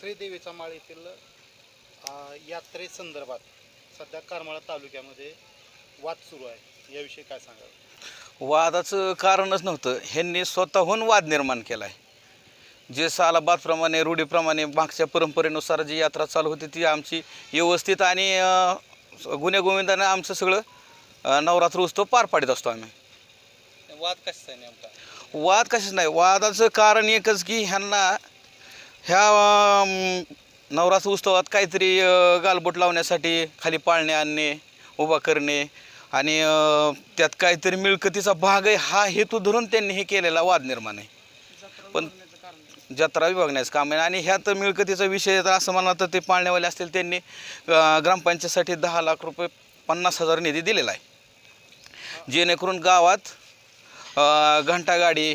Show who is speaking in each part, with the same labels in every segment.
Speaker 1: श्रीदेवीचा माळ येथील यात्रेसंदर्भात सध्या करमाळा तालुक्यामध्ये वाद सुरू आहे. याविषयी काय सांगाल?
Speaker 2: वादाचं कारणच नव्हतं. ह्यांनी स्वतःहून वाद निर्माण केला आहे जे सालाबादप्रमाणे रूढीप्रमाणे मागच्या परंपरेनुसार जी यात्रा चालू होती ती आमची व्यवस्थित आणि अं, गुण्यागोविंदाने आमचं सगळं नवरात्र उत्सव पार पाडत असतो आम्ही.
Speaker 3: वाद कशाचा आहे नेमका?
Speaker 2: वाद कशाच नाही? वादाचं कारण एकच की ह्यांना ह्या नवरास नवरात्र उत्सवात काहीतरी गालबोट लावण्यासाठी खाली पाळणे आणणे उभा करणे आणि त्यात काहीतरी मिळकतीचा भाग आहे हा हेतू धरून त्यांनी हे केलेला वाद निर्माण आहे. पण जत्रा विभागण्याचं काम आहे आणि ह्यात मिळकतीचा विषय तर असं म्हणा तर ते पाळण्यावाले असतील त्यांनी ग्रामपंचायतीसाठी दहा लाख रुपये पन्नास हजार निधी दिलेला आहे. जेणेकरून गावात घंटागाडी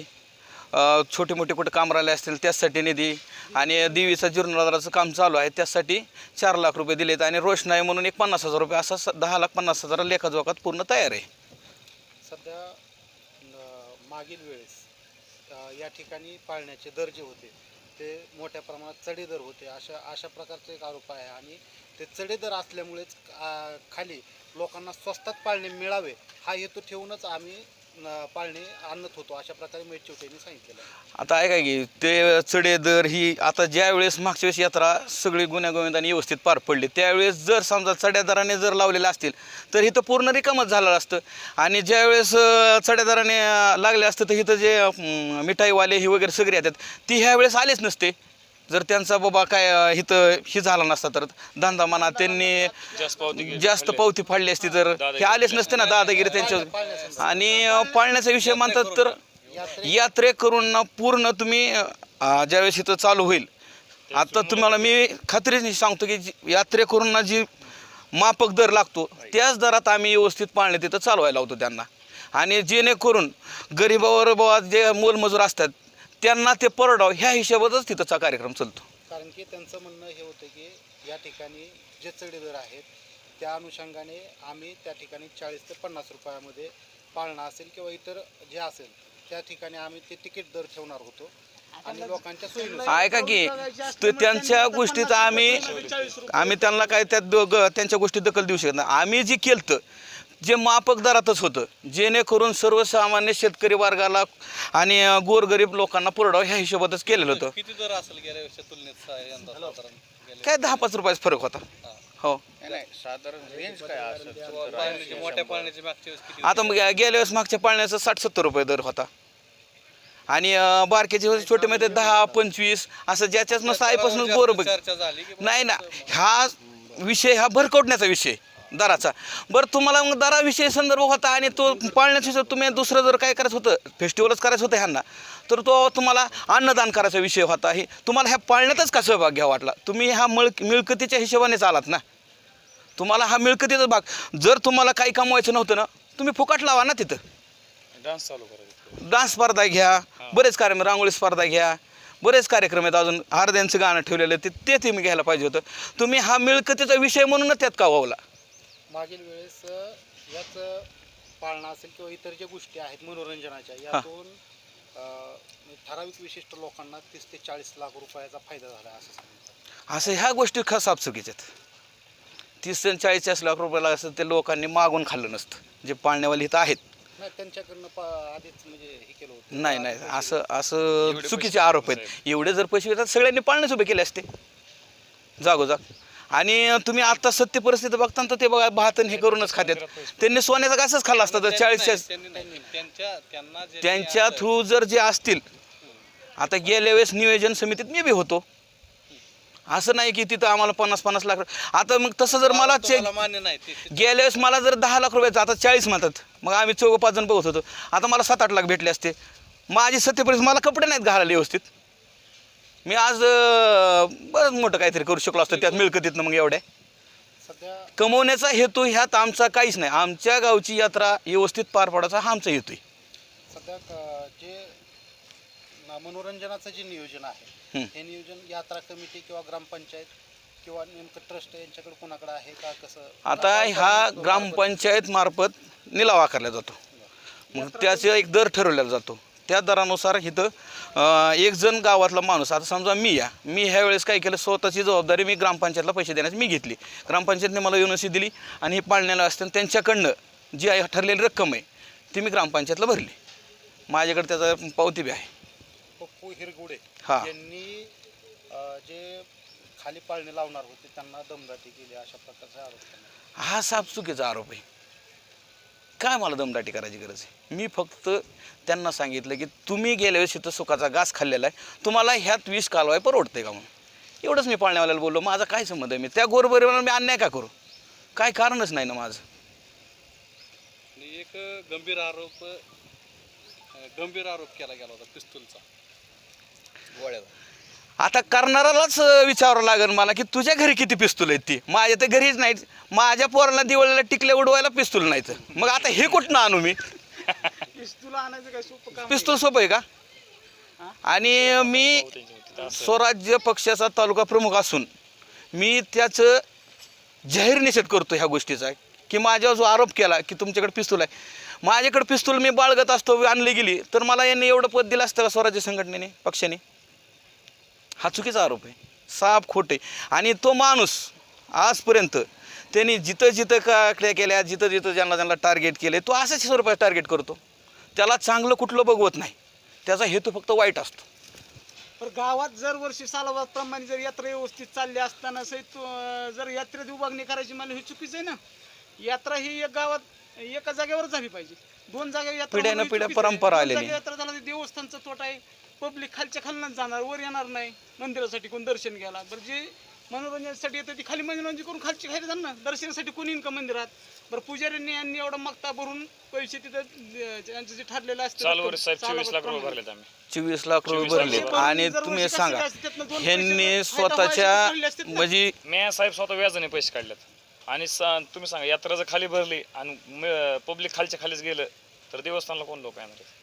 Speaker 2: छोटे छोटी मोठी कुठे कामराले असतील त्यासाठी निधी आणि देवीचा जीर्णोद्धाराचं काम चालू आहे. त्यासाठी चार लाख रुपये दिलेत आणि रोषणाई म्हणून एक पन्नास हजार रुपये असा स- दहा लाख पन्नास हजार लेखाजोखात पूर्ण तयार आहे.
Speaker 1: सध्या मागील वेळेस अ, या ठिकाणी पाळण्याचे दर जे होते. ते मोठ्या प्रमाणात चढे दर होते. अशा अशा प्रकारचा एक आरोप आहे. आणि ते चढे दर असल्यामुळेच अ, खाली लोकांना स्वस्तात पाळणे मिळावे हा हेतू ठेवूनच आम्ही पाळणे आणत होतो अशा प्रकारे मेट सांगितलेलं आहे.
Speaker 2: आता ऐका की ते चढे दर ही आता ज्या वेळेस मागच्या वेळेस यात्रा सगळी गुण्यागोविंदाने व्यवस्थित पार पडली त्यावेळेस जर समजा चढ्या दराने जर लावलेले असतील तर इथं पूर्ण रिकामच झालेलं असतं. आणि ज्या वेळेस चढ्या दराने लागले असतं तर इथं जे अं, मिठाईवाले ही वगैरे सगळे येतात ती ह्या वेळेस आलेच नसते. जर त्यांचा बाबा काय इथं ही झाला नसता तर धंदा म्हणा त्यांनी जास्त पावती फाडली असती तर हे आलेच नसते ना दादागिरी त्यांच्या आणि पाळण्याचा विषय म्हणतात तर यात्रे करून ना पूर्ण तुम्ही ज्यावेळेस इथं चालू होईल. आता तुम्हाला मी खात्रीने सांगतो की जी- यात्रे करून ना जी मापक दर लागतो त्याच दरात आम्ही व्यवस्थित पाळणे तिथं चालवायला लावतो त्यांना. आणि जेणेकरून गरिबावर बाबा जे मोलमजूर असतात त्यांना ते परडाव ह्या हिशोबातच तिथंचा कार्यक्रम चालतो.
Speaker 1: कारण की त्यांचं म्हणणं हे होतं की या ठिकाणी जे चढे दर आहेत त्या अनुषंगाने आम्ही त्या ठिकाणी चाळीस ते पन्नास रुपयामध्ये पाळणा असेल किंवा इतर जे असेल त्या ठिकाणी आम्ही ते तिकीट दर ठेवणार होतो. आणि लोकांच्या सोयीनुसार
Speaker 2: ऐका की त- त्यांच्या गोष्टीत आम्ही आम्ही त्यांना काय दोघ त्यांच्या गोष्टीत दखल देऊ शकत नाही. आम्ही जे केलं जे मापक दरातच होतं. जेणेकरून सर्वसामान्य शेतकरी वर्गाला आणि गोरगरीब लोकांना पुरडाव ह्या हिशोबातच केलेलं होतं.
Speaker 3: किती दर असेल गेल्या वर्षी तुलनेत सा- यंदा साधारण? गेल्या
Speaker 2: काय दहा पाच रुपयाचा फरक होता. हो.
Speaker 3: पाळण्याची मोठ्या पाळण्याची मागच्या वेळेस किती
Speaker 2: आता मग गेल्या वेळेस मागच्या पाळण्याचा साठ सत्तर रुपये दर होता. आणि अं, बारकेचे होते छोटे मध्ये दहा पंचवीस असं ज्याच्याच नसतं आईपासून
Speaker 3: जास्त
Speaker 2: गोरं बघ.
Speaker 3: चर्चा झाली की
Speaker 2: नाही ना हा विषय हा भरकवण्याचा विषय. दराचा. बरं तुम्हाला मग दराविषयी संदर्भ होता आणि तो पाळण्याचा विषय तुम्ही दुसरं जर काय करायचं होतं फेस्टिवलच करायचं होतं ह्यांना तर तो तुम्हाला अन्नदान करायचा विषय होता हे तुम्हाला ह्या पाळण्यातच का सहभाग घ्यावा वाटला? तुम्ही ह्या मिळ मिळकतीच्या हिशोबानेच आलात ना? तुम्हाला हा मिळकतीचा भाग जर तुम्हाला काही कमवायचं नव्हतं ना तुम्ही फुकट लावा ना तिथं.
Speaker 4: डान्स चालू करायचं
Speaker 2: डान्स स्पर्धा घ्या बरेच कार्यक्रम रांगोळी स्पर्धा घ्या बरेच कार्यक्रम आहेत अजून हार्द्यांचं गाणं ठेवलेलं ते ते तुम्ही घ्यायला पाहिजे होतं. तुम्ही हा मिळकतीचा विषय म्हणूनच त्यात का वावला?
Speaker 1: मागील वेळेस याच पाळणा असेल किंवा इतर ज्या गोष्टी आहेत मनोरंजनाच्या यातून अ, ठराविक विशिष्ट लोकांना तीस ते चाळीस लाख रुपयाचा फायदा झाला असं सांगितलं
Speaker 2: असं ह्या गोष्टी खसाप चुकीच्या आहेत. तीस ते चाळीस चाळीस लाख रुपयाला असं ते लोकांनी मागून खाल्लं नसतं जे पाळणेवाले इथं आहेत.
Speaker 1: नाही त्यांच्याकडनं पा आधीच म्हणजे हे केलं होतं.
Speaker 2: नाही नाही असं असं चुकीचे आरोप आहेत. एवढे जर पैसे येतात सगळ्यांनी पाळणेच उभे केले असते. जागोजाग. आणि तुम्ही आता सत्य परिस्थिती बघता तर ते बघा भात आणि हे करूनच खात्यात. त्यांनी सोन्याचा घासच खाल्ला असता तर चाळीस
Speaker 3: त्यांच्या
Speaker 2: थ्रू जर जे असतील आता गेल्या वेळेस नियोजन समितीत मी बी होतो. असं नाही की तिथं आम्हाला पन्नास पन्नास लाख आता मग तसं जर मला चेक
Speaker 3: मान्य नाही
Speaker 2: गेल्या वेळेस मला जर दहा लाख रुपयाचं आता चाळीस म्हणतात. मग आम्ही चौघं पाच जण बघत होतो. आता मला सात आठ लाख भेटले असते. माझी सत्य परिस्थिती मला कपडे नाहीत घालायला व्यवस्थित. मी आज अं, बरंच मोठं काहीतरी करू शकलो असतो त्यात मिळकतीतनं मग एवढ्या.
Speaker 1: सध्या
Speaker 2: कमवण्याचा हेतू ह्यात आमचा काहीच नाही. आमच्या गावची यात्रा व्यवस्थित पार पाडायचा हा आमचा हेतू आहे.
Speaker 1: सध्या क- जे न- मनोरंजनाचं जे नियोजन आहे
Speaker 2: हं.
Speaker 1: हे नियोजन यात्रा कमिटी किंवा ग्रामपंचायत किंवा नेमकं ट्रस्ट यांच्याकडे कोणाकडे आहे का कसं
Speaker 2: आता हा ग्रामपंचायत मार्फत निलाव आकारला जातो. मग त्याचा एक दर ठरवलेला जातो. त्या दरानुसार इथं एक जण गावातला माणूस आता समजा मी या मी ह्या वेळेस काय केलं स्वतःची जबाबदारी मी ग्रामपंचायतला पैसे देण्याची मी घेतली. ग्रामपंचायतने मला युनिव्हर्सिटी दिली आणि हे पाळण्याला असतं त्यांच्याकडनं जी आहे ठरलेली रक्कम आहे ती मी ग्रामपंचायतला भरली. माझ्याकडे त्याचा पावती बी आहे.
Speaker 1: पप्पू हिरगुडे
Speaker 2: हा.
Speaker 1: यांनी जे खाली पाळणे लावणार होते त्यांना दमदाटी केली अशा प्रकारचा आरोप
Speaker 2: हा साफ चुकीचा आरोप आहे. काय मला दमदाटी करायची गरज आहे? मी फक्त त्यांना सांगितलं की तुम्ही गेल्या वेळेस इथं सुखाचा घास खाल्लेला आहे. तुम्हाला ह्यात विष कालवाय परवडते का म्हणून? एवढंच मी पाळण्यावाल्याला बोललो माझा काय संबंध आहे? मी त्या गोरबरीवर मी अन्याय का करू? काय कारणच नाही ना माझं.
Speaker 3: एक गंभीर आरोप गंभीर आरोप केला गेला होता पिस्तूलचा. गोळ्याचा.
Speaker 2: आता करणाऱ्यालाच अं, विचारावं लागेल मला की तुझ्या घरी किती पिस्तूल आहेत ती? माझ्या तर घरीच नाहीत. माझ्या पोराला दिवाळीला टिकले उडवायला पिस्तूल नाहीत. मग आता हे कुठनं आणू मी?
Speaker 5: तुला आणायचं काय सोपं काम
Speaker 2: पिस्तूल सोपं आहे का? आणि मी स्वराज्य पक्षाचा तालुका प्रमुख असून मी त्याचं जाहीर निषेध करतो ह्या गोष्टीचा. की माझ्यावर जो आरोप केला की तुमच्याकडे पिस्तूल आहे. माझ्याकडे पिस्तूल मी बाळगत असतो आणली गेली तर मला यांनी एवढं पद दिलं असतं का स्वराज्य संघटनेने पक्षाने? हा चुकीचा आरोप आहे. साफ खोटे. आणि तो माणूस आजपर्यंत त्यांनी जिथं जिथं काकड्या केल्या जिथं जिथं ज्यांना ज्यांना टार्गेट केले तो अशाच स्वरूपात टार्गेट करतो. त्याला चांगलं कुठलं बघवत नाही. त्याचा हेतू फक्त वाईट असतो.
Speaker 5: पण गावात जर वर्षी सालाबादप्रमाणे जर यात्रा व्यवस्थित चालली असताना सहित जर यात्रेत विभागणी करायची मला हे चुकीचं आहे ना? यात्रा ही एक गावात एका जागेवर झाली पाहिजे. दोन जागा यात्रा
Speaker 2: पिढ्यानं पिढ्या. परंपरा आलेली.
Speaker 5: यात्रा झाला देवस्थानचा तोटा आहे. पब्लिक खालच्या खालनच जाणार वर येणार नाही मंदिरासाठी कोण दर्शन घ्यायला बरं जे मनोरंजनासाठी येतं ती खाली मनोरंजन करून खालची खाली जाणार दर्शनासाठी कोणी येईन का मंदिरात बरं पुजाऱ्यांनी यांनी एवढा मागता भरून पैसे तिथं त्यांचं जे ठरलेलं असतं
Speaker 4: चोवीस लाख रुपये
Speaker 5: सालाबादप्रमाणे.
Speaker 4: भरलेत आम्ही
Speaker 2: चोवीस लाख रुपये
Speaker 4: 24 लाख
Speaker 2: भरले. आणि तुम्ही सांगा ह्यांनी
Speaker 5: फायदा
Speaker 2: स्वतःच्या. म्हणजे
Speaker 4: मी साहेब स्वतः व्याजाने पैसे काढलेत आणि तुम्ही सांगा यात्रा जर खाली भरली आणि पब्लिक खालच्या खालीच गेलं तर देवस्थानला कोण लोक येणार आहेत?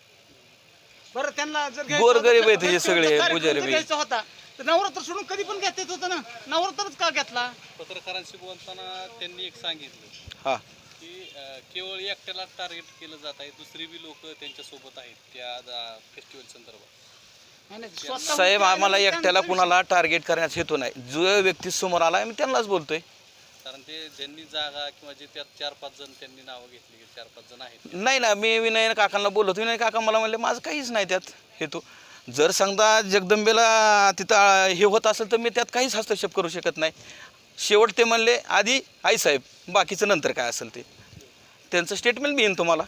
Speaker 5: बरं त्यांना जर घ्यायचं
Speaker 2: गोरगरीब
Speaker 5: होतं,
Speaker 2: आहेत हे
Speaker 5: तर
Speaker 2: सगळे
Speaker 5: कार्यक्रम
Speaker 2: पुजारी बी.
Speaker 5: घ्यायचा होता? तर नवरात्र सोडून कधी पण घेता येत होतं ना. नवरात्रच का घेतला?
Speaker 3: पत्रकारांशी बोलताना त्यांनी एक सांगितलं
Speaker 2: हा.
Speaker 3: की अं, केवळ एकट्याला टार्गेट केलं जात आहे दुसरी बी लोक त्यांच्यासोबत आहेत त्या फेस्टिवल संदर्भात.
Speaker 5: नाही, नाही, स्वतः
Speaker 2: साहेब आम्हाला एकट्याला कुणाला टार्गेट करण्यात हेतू नाही. जो व्यक्ती समोर आला मी त्यांनाच बोलतोय.
Speaker 3: कारण ते ज्यांनी जागा किंवा जे त्यात चार पाच जण त्यांनी नावं घेतली चार पाच जण आहेत.
Speaker 2: नाही ना मी विनय काकांना बोलत विनय काका मला म्हणले माझं काहीच नाही त्यात हेतू. जर समजा जगदंबेला तिथं हे होत असेल तर मी त्यात काहीच हस्तक्षेप करू शकत नाही. शेवट ते म्हणले आधी आई साहेब बाकीचं नंतर काय असेल ते. त्यांचं स्टेटमेंट मी येईन तुम्हाला.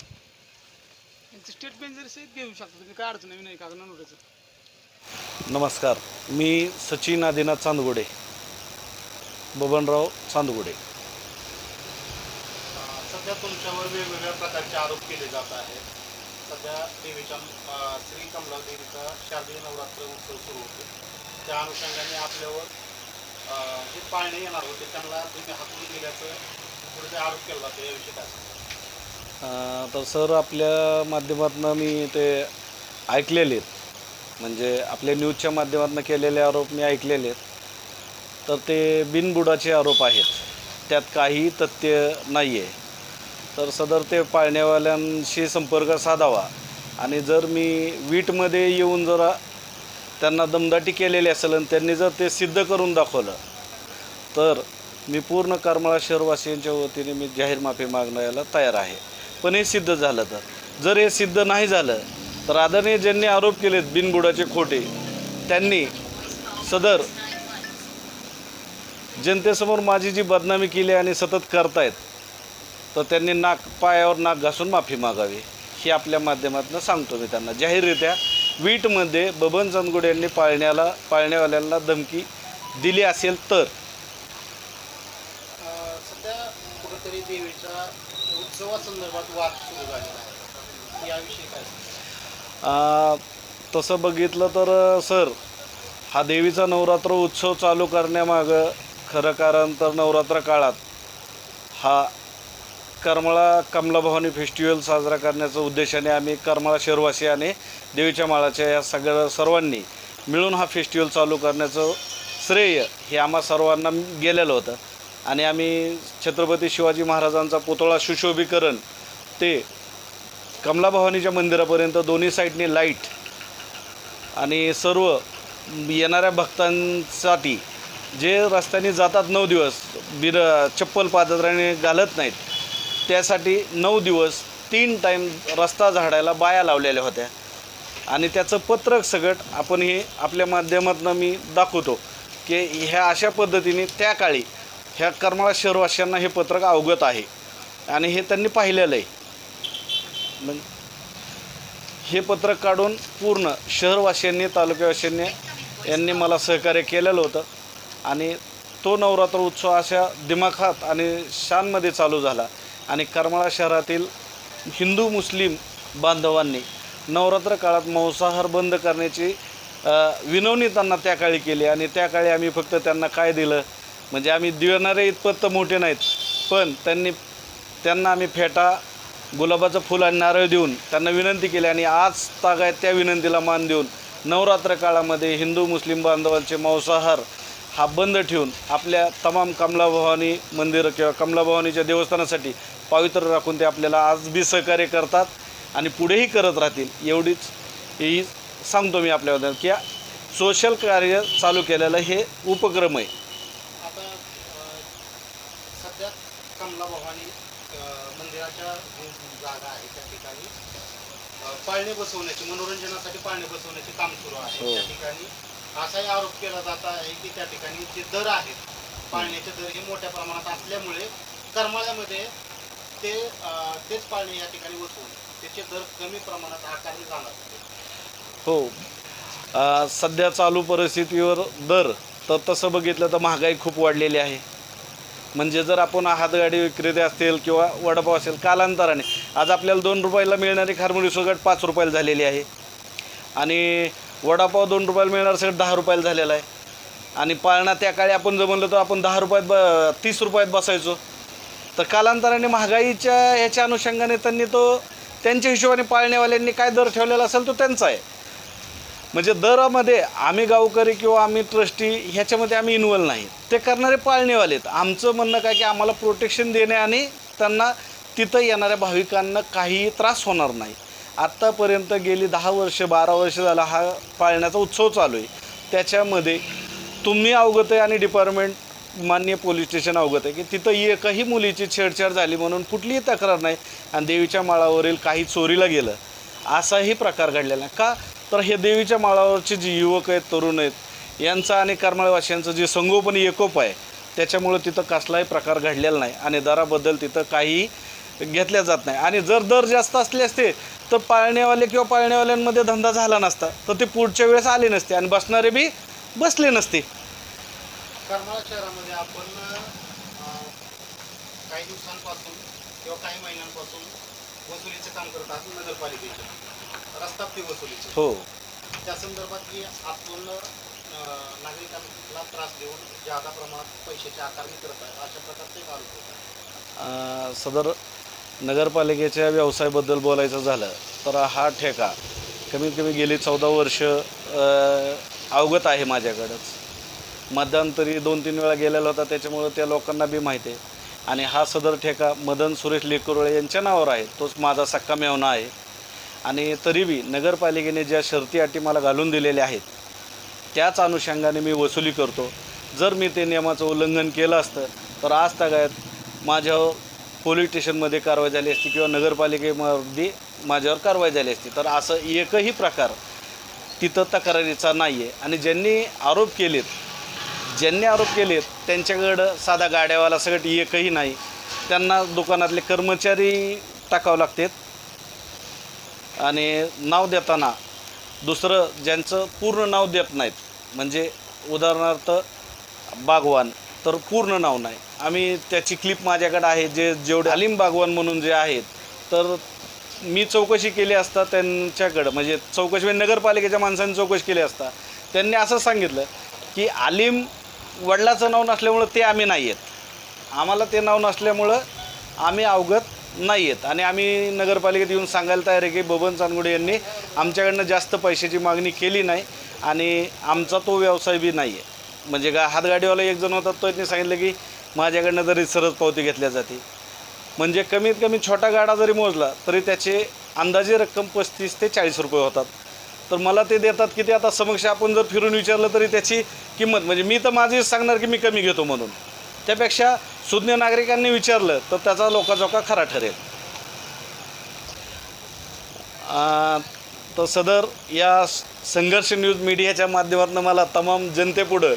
Speaker 5: त्यांचं स्टेटमेंट जरी सहित घेऊ शकता तुम्ही काय अडचण नाही नाही का नवरात्राचं
Speaker 6: नमस्कार. मी सचिन आदिनाथ चांदगुडे. बबनराव चांदगुडे.
Speaker 1: सध्या तुमच्यावर वेगवेगळ्या प्रकारचे आरोप केले जात आहेत. सध्या देवीच्या श्री कमला देवीचा शारदीय नवरात्र उत्सव सुरू होतो. त्या अनुषंगाने आपल्यावर जे पाळणे येणार होते त्यांना तुम्ही हाकलून दिल्याचं थोडेसे आरोप केला जातो याविषयी काय
Speaker 6: तर सर आपल्या माध्यमातून मी ते ऐकलेले आहेत. म्हणजे आपल्या न्यूजच्या माध्यमातून केलेले आरोप मी ऐकलेले आहेत. तर ते बिनबुडाचे आरोप आहेत. त्यात काही तथ्य नाही आहे तर सदर ते पाळण्यावाल्यांशी संपर्क साधावा. आणि जर मी वीटमध्ये येऊन जरा त्यांना दमदाटी केलेली असेल आणि त्यांनी जर ते सिद्ध करून दाखवलं तर मी पूर्ण करमाळा शहरवासियांच्या वतीने मी जाहीर माफी मागण्याला तयार आहे. पण हे सिद्ध झालं तर. जर हे सिद्ध नाही झालं तर आदरणीय ज्यांनी आरोप केलेत बिनबुडाचे खोटे त्यांनी सदर जनतेसमोर माझी जी बदनामी केली आणि सतत करतायत तर त्यांनी नाक पायावर नाक घासून माफी मागावी. ही आपल्या माध्यमातून सांगतो मी त्यांना. जाहीररित्या वीटमध्ये बबन चंदगुडे यांनी पाळण्याला पाळण्यावाल्यांना धमकी दिली असेल तर.
Speaker 1: अं, सध्या कुठेतरी देवीच्या उत्सवासंदर्भात वाद सुरू झालेला आहे. याविषयी काय सांगाल?
Speaker 6: आ, तसं बघितलं तर सर हा देवीचा नवरात्र उत्सव चालू करण्यामागं खरं कारण तर नवरात्र काळात हा करमळा कमलाभवानी फेस्टिवल साजरा करण्याच्या उद्देशाने आम्ही करमळा शहरवासी आणि देवीच्या माळाच्या या सगळ्या सर्वांनी मिळून हा फेस्टिवल चालू करण्याचं श्रेय हे आम्हा सर्वांना गेलेलं होतं. आणि आम्ही छत्रपती शिवाजी महाराजांचा पुतळा सुशोभीकरण ते कमलाभवानीच्या मंदिरापर्यंत दोन्ही साईडने लाइट आणि सर्व येणाऱ्या भक्तांसाठी जे रस्त्याने जातात नऊ दिवस बिर चप्पल पादत्राने घालत नाहीत त्यासाठी नऊ दिवस तीन टाईम रस्ता झाडायला बाया लावलेल्या होत्या. आणि त्याचं पत्रक सगट आपण हे आपल्या माध्यमातून मी दाखवतो की ह्या अशा पद्धतीने त्या काळी ह्या करमाळा शहरवासियांना हे पत्रक अवगत आहे. आणि हे त्यांनी पाहिलेलं आहे. मग हे पत्रक काढून पूर्ण शहरवासियांनी तालुक्यावासियांनी यांनी मला सहकार्य केलेलं होतं. आणि तो नवरात्र उत्सव अशा दिमाखात आणि शानमध्ये चालू झाला. आणि करमाळा शहरातील हिंदू मुस्लिम बांधवांनी नवरात्र काळात मांसाहार बंद करण्याची विनवणी त्यांना त्या काळी केली. आणि त्या काळी आम्ही फक्त त्यांना काय दिलं? म्हणजे आम्ही देणारे इतपत तर मोठे नाहीत पण त्यांनी त्यांना आम्ही फेटा गुलाबाचं फुल आणि नारळ देऊन त्यांना विनंती केली. आणि आज तागायत त्या विनंतीला मान देऊन नवरात्र काळामध्ये हिंदू मुस्लिम बांधवांचे मांसाहार हा बंद ठेवून आपल्या तमाम कमलाभवानी मंदिरं किंवा कमलाभवानीच्या देवस्थानासाठी पवित्र राखून ते आपल्याला आज बी सहकार्य करतात आणि पुढेही करत राहतील एवढीच ही सांगतो मी आपल्याबद्दल की सोशल कार्य चालू केलेलं हे उपक्रम आहे
Speaker 1: आता अ, सध्या कमला भवानी अ, मंदिराच्या जी जागा आहे त्या ठिकाणी अ, पाळणे बसवण्याचे मनोरंजनासाठी पाळणे बसवण्याचे काम सुरू आहे
Speaker 6: हो.
Speaker 1: त्या ठिकाणी असाही आरोप केला जात आहे की त्या ठिकाणी जे दर आहेत पाळण्याचे दर हे मोठ्या प्रमाणात असल्यामुळे करमाळ्यामध्ये ते अ, तेच पाळणे या ठिकाणी बसवून त्याचे दर कमी प्रमाणात आकारले जाणार
Speaker 6: हो. अ, सध्या चालू परिस्थितीवर दर तर तसं बघितलं तर महागाई खूप वाढलेली आहे. म्हणजे जर आपण हातगाडी विक्रेते असतील किंवा वडापाव असेल कालांतराने. आज आपल्याला दोन रुपयाला मिळणारी खारमुडी सगट पाच रुपयाला झालेली आहे. आणि वडापाव दोन रुपयाला मिळणार सगळं दहा रुपयाला झालेला आहे. आणि पाळणा त्या काळी आपण जर म्हणलं तर आपण दहा रुपयात ब तीस रुपयात बसायचो. तर कालांतराने महागाईच्या ह्याच्या अनुषंगाने त्यांनी तो त्यांच्या हिशोबाने पाळणेवाल्यांनी काय दर ठेवलेला असेल तो त्यांचा आहे. म्हणजे दरामध्ये आम्ही गावकरी किंवा आम्ही ट्रस्टी ह्याच्यामध्ये आम्ही इन्वॉल्व नाही. ते करणारे पाळणेवाले आहेत. आमचं म्हणणं काय की आम्हाला प्रोटेक्शन देणे आणि त्यांना तिथं येणाऱ्या भाविकांना काही त्रास होणार नाही. आत्तापर्यंत गेली दहा वर्ष बारा वर्ष झाला हा पाळण्याचा उत्सव चालू आहे. त्याच्यामध्ये तुम्ही अवगत आहे आणि डिपार्टमेंट मान्य पोलीस स्टेशन अवगत आहे की तिथं एकही मुलीची छेडछाड झाली म्हणून कुठलीही तक्रार नाही आणि देवीच्या माळावरील काही चोरीला गेलं असाही प्रकार घडलेला नाही का? तर हे देवीच्या माळावरचे जे युवक आहेत तरुण आहेत यांचा आणि करमाळवासियांचं जे संगोपन एकोप आहे त्याच्यामुळं तिथं कसलाही प्रकार घडलेला नाही आणि दराबद्दल तिथं काही घेतल्या जात नाही. आणि जर दर जास्त असले असते तर पाळणेवाले किंवा पाळणेवाल्यांमध्ये धंदा झाला नसता. तर ते पुढच्या वेळेस आले नसते आणि बसणारे बी बसले नसते.
Speaker 1: करमाळा शहरामध्ये आपण अ, काही दिवसांपासून किंवा काही महिन्यांपासून वसुलीचे काम करत आहात नगरपालिकेचे. रस्ता फी वसुलीचे.
Speaker 6: हो.
Speaker 1: त्या संदर्भात की आपण अ, नागरिकांना त्रास देऊन जादा प्रमाणात पैशाची आकारणी करत आहे अशा प्रकारचे एक आरोप होत. आहे
Speaker 6: अं, सदर नगरपालिकेच्या व्यवसायाबद्दल बोलायचं झालं तर हा ठेका कमीत कमी गेली चौदा वर्ष अवगत आहे माझ्याकडंच. मध्यंतरी दोन तीन वेळा गेलेला होता त्याच्यामुळं त्या लोकांना बी माहिती आहे. आणि हा सदर ठेका मदन सुरेश लेकुरळे यांच्या नावावर आहे तोच माझा सक्का मेवना आहे. आणि तरी बी नगरपालिकेने ज्या शर्ती अटी मला घालून दिलेल्या आहेत त्याच अनुषंगाने मी वसुली करतो. जर मी ते नियमाचं उल्लंघन केलं असतं तर आज तागायत माझ्या पोलीस स्टेशनमध्ये कारवाई झाली असती किंवा नगरपालिकेमध्ये माझ्यावर कारवाई झाली असती. तर असं एकही प्रकार तिथं तक्रारीचा नाही आहे आणि ज्यांनी आरोप केलेत ज्यांनी आरोप केलेत त्यांच्याकडं साधा गाड्यावाला सगळं एकही नाही. त्यांना दुकानातले कर्मचारी टाकावं लागतात. आणि नाव देताना दुसरं ज्यांचं पूर्ण नाव देत नाहीत म्हणजे उदाहरणार्थ बागवान तर पूर्ण नाव नाही. आम्ही त्याची क्लिप माझ्याकडे आहे जे जेवढे अलीम बागवान म्हणून जे आहेत तर मी चौकशी केली असता त्यांच्याकडं. म्हणजे चौकशी म्हणजे नगरपालिकेच्या माणसांनी चौकशी केली असता. त्यांनी असं सांगितलं की आलिम वडिलाचं नाव नसल्यामुळं ते आम्ही नाही आहेत. आम्हाला ते नाव नसल्यामुळं आम्ही अवगत नाही आहेत. आणि आम्ही नगरपालिकेत येऊन सांगायला तयार आहे की बबन चांदगुडे यांनी आमच्याकडनं जास्त पैशाची मागणी केली नाही आणि आमचा तो व्यवसाय बी नाही आहे. म्हणजे गा हातगाडीवाला एक जण होता तो त्यांनी सांगितलं की माझ्याकडनं जरी सरस पावती घेतल्या जाते म्हणजे कमीत कमी छोटा गाडा जरी मोजला तरी त्याचे अंदाजे रक्कम पस्तीस ते चाळीस रुपये होतात. तर मला ते देतात की ते आता समक्ष आपण जर फिरून विचारलं तरी त्याची किंमत म्हणजे मी तर माझी सांगणार की मी कमी घेतो म्हणून. त्यापेक्षा सुज्ञ नागरिकांनी विचारलं तर त्याचा लोकाजोका खरा ठरेल. तर सदर या संघर्ष न्यूज मीडियाच्या माध्यमातून मला तमाम जनतेपुढं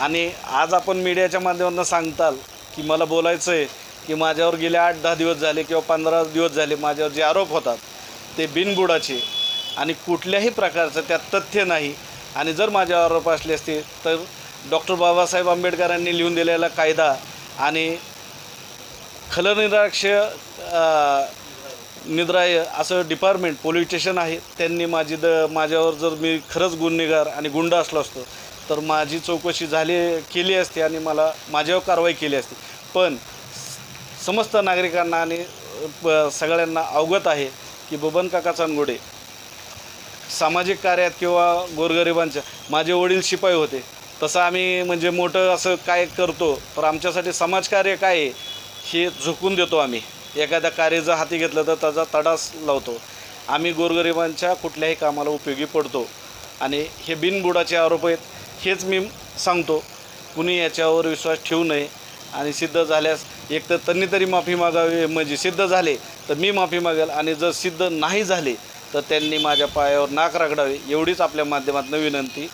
Speaker 6: आणि आज आपण मीडियाच्या माध्यमातून सांगताल की मला बोलायचं आहे की माझ्यावर गेले आठ दहा दिवस झाले किंवा पंधरा दिवस झाले माझ्यावर जे आरोप होतात ते बिनबुडाचे. आणि कुठल्याही प्रकारचं त्यात तथ्य नाही. आणि जर माझ्यावर आरोप असले असते तर डॉक्टर बाबासाहेब आंबेडकरांनी लिहून दिलेला कायदा आणि खलनिराक्ष निद्राय असं डिपार्टमेंट पोलीस स्टेशन आहे त्यांनी माझी द माझ्यावर जर मी खरंच गुन्हेगार आणि गुंड असलो असतो तर माझी चौकशी झाली केली असती आणि मला माझ्यावर कारवाई केली असती. पण समस्त नागरिकांना आणि सगळ्यांना अवगत आहे की बबन काका चांदगोडे सामाजिक कार्यात किंवा गोरगरिबांच्या माझे वडील शिपाई होते. तसं आम्ही म्हणजे मोठं असं काय करतो तर आमच्यासाठी समाजकार्य काय आहे हे झुकून देतो आम्ही. एखाद्या कार्य जर हाती घेतलं तर त्याचा तडास लावतो. आम्ही गोरगरिबांच्या कुठल्याही कामाला उपयोगी पडतो. आणि हे बिनबुडाचे आरोप आहेत. हेच मी सांगतो. कुणी याच्यावर विश्वास ठेवू नये आणि सिद्ध झाल्यास एक तर त्यांनी तरी माफी मागावी म्हणजे सिद्ध झाले तर मी माफी मागेल आणि जर सिद्ध नाही झाले तर त्यांनी माझ्या पायावर नाक रगडावे एवढीच आपल्या माध्यमातून विनंती.